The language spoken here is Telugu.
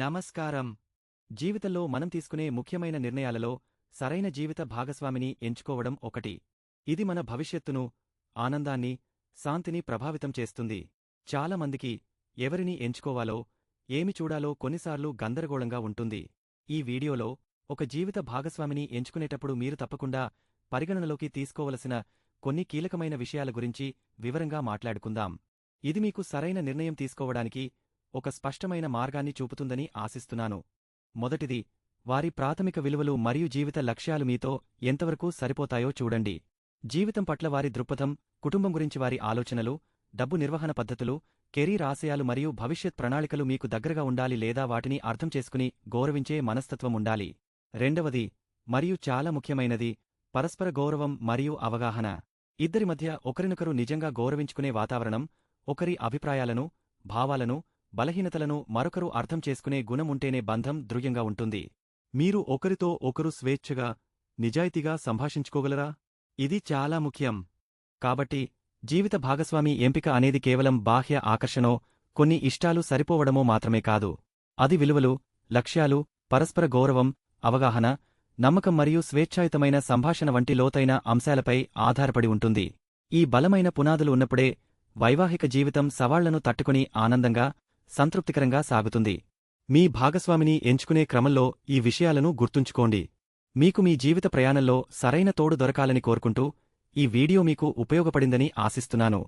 నమస్కారం. జీవితంలో మనం తీసుకునే ముఖ్యమైన నిర్ణయాలలో సరైన జీవిత భాగస్వామిని ఎంచుకోవడం ఒకటి. ఇది మన భవిష్యత్తును ఆనందాన్ని శాంతిని ప్రభావితం చేస్తుంది. చాలామందికి ఎవరిని ఎంచుకోవాలో ఏమి చూడాలో కొన్నిసార్లు గందరగోళంగా ఉంటుంది. ఈ వీడియోలో ఒక జీవిత భాగస్వామిని ఎంచుకునేటప్పుడు మీరు తప్పకుండా పరిగణనలోకి తీసుకోవలసిన కొన్ని కీలకమైన విషయాల గురించి వివరంగా మాట్లాడుకుందాం. ఇది మీకు సరైన నిర్ణయం తీసుకోవడానికి ఒక స్పష్టమైన మార్గాన్ని చూపుతుందని ఆశిస్తున్నాను. మొదటిది వారి ప్రాథమిక విలువలు మరియు జీవిత లక్ష్యాలు మీతో ఎంతవరకు సరిపోతాయో చూడండి. జీవితం పట్ల వారి దృక్పథం కుటుంబం గురించి వారి ఆలోచనలు డబ్బు నిర్వహణ పద్ధతులు కెరీర్ ఆశయాలు మరియు భవిష్యత్ ప్రణాళికలు మీకు దగ్గరగా ఉండాలి లేదా వాటిని అర్థం చేసుకుని గౌరవించే మనస్తత్వం ఉండాలి. రెండవది మరియు చాలా ముఖ్యమైనది పరస్పర గౌరవం మరియు అవగాహన. ఇద్దరి మధ్య ఒకరినొకరు నిజంగా గౌరవించుకునే వాతావరణం ఒకరి అభిప్రాయాలను భావాలను బలహీనతలను మరొకరు అర్థం చేసుకునే గుణం ఉంటేనే బంధం దృఢంగా ఉంటుంది. మీరు ఒకరితో ఒకరు స్వేచ్ఛగా నిజాయితీగా సంభాషించుకోగలరా? ఇది చాలా ముఖ్యం. కాబట్టి జీవిత భాగస్వామి ఎంపిక అనేది కేవలం బాహ్య ఆకర్షణో కొన్ని ఇష్టాలు సరిపోవడమో మాత్రమే కాదు. అది విలువలు లక్ష్యాలు పరస్పర గౌరవం అవగాహన నమ్మకం మరియు స్వేచ్ఛాయుతమైన సంభాషణ వంటి లోతైన అంశాలపై ఆధారపడి ఉంటుంది. ఈ బలమైన పునాదులు ఉన్నప్పుడే వైవాహిక జీవితం సవాళ్ళను తట్టుకుని ఆనందంగా సంతృప్తికరంగా సాగుతుంది. మీ భాగస్వామిని ఎంచుకునే క్రమంలో ఈ విషయాలను గుర్తుంచుకోండి. మీకు మీ జీవిత ప్రయాణంలో సరైన తోడు దొరకాలని కోరుకుంటూ ఈ వీడియో మీకు ఉపయోగపడిందని ఆశిస్తున్నాను.